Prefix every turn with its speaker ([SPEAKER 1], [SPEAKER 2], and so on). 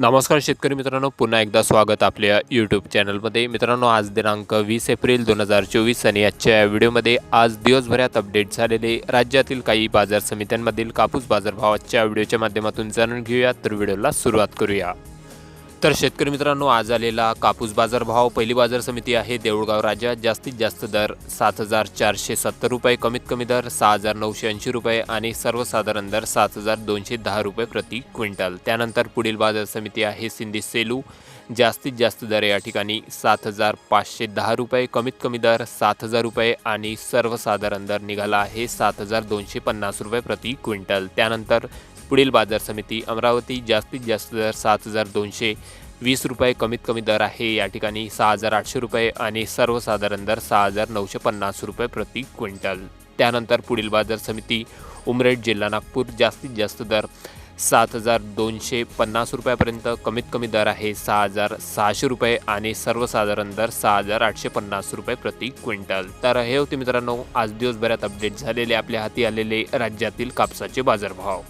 [SPEAKER 1] नमस्कार शेतकरी मित्रांनो पुन्हा एकदा स्वागत आपल्या यूट्यूब चॅनलमध्ये मित्रांनो आज दिनांक वीस एप्रिल दोन हजार चोवीस आणि आजच्या या व्हिडिओमध्ये आज दिवसभरात अपडेट झालेले राज्यातील काही बाजार समित्यांमधील कापूस बाजारभावाच्या व्हिडिओच्या माध्यमातून जाणून घेऊया. तर व्हिडिओला सुरुवात करूया. तर शेतकरी मित्रांनो आज आलेला कापूस बाजारभाव पहिली बाजार समिती आहे देऊळगाव राज्यात. जास्तीत जास्त दर सात हजार चारशे सत्तर रुपये कमीत कमी दर सहा हजार नऊशे ऐंशी रुपये आणि सर्वसाधारण दर सात हजार दोनशे दहा रुपये प्रति क्विंटल. त्यानंतर पुढील बाजार समिती आहे सिंधी सेलू. जास्तीत जास्त दर या ठिकाणी सात हजार पाचशे दहा रुपये कमीत कमी दर सात हजार रुपये आणि सर्वसाधारण दर निघाला आहे सात हजार दोनशे पन्नास रुपये प्रति क्विंटल. त्यानंतर पुढील बाजार समिती अमरावती जास्तीत जास्त दर सात हजार दोनशे वीस रुपये कमीत कमी दर आहे. या ठिकाणी सहा हजार आठशे रुपये आणि सर्वसाधारण दर सहा हजार नऊशे पन्नास रुपये प्रति क्विंटल. त्यानंतर पुढील बाजार समिती उमरेड जिल्हा नागपूर जास्तीत जास्त दर सात हजार दोनशे पन्नास रुपयापर्यंत कमीत कमी दर आहे. सहा हजार सहाशे रुपये आणि सर्वसाधारण दर सहा हजार आठशे पन्नास रुपये प्रति क्विंटल. तर हे होते मित्रांनो आज दिवसभरात अपडेट झालेले आपल्या हाती आलेले राज्यातील कापसाचे बाजारभाव.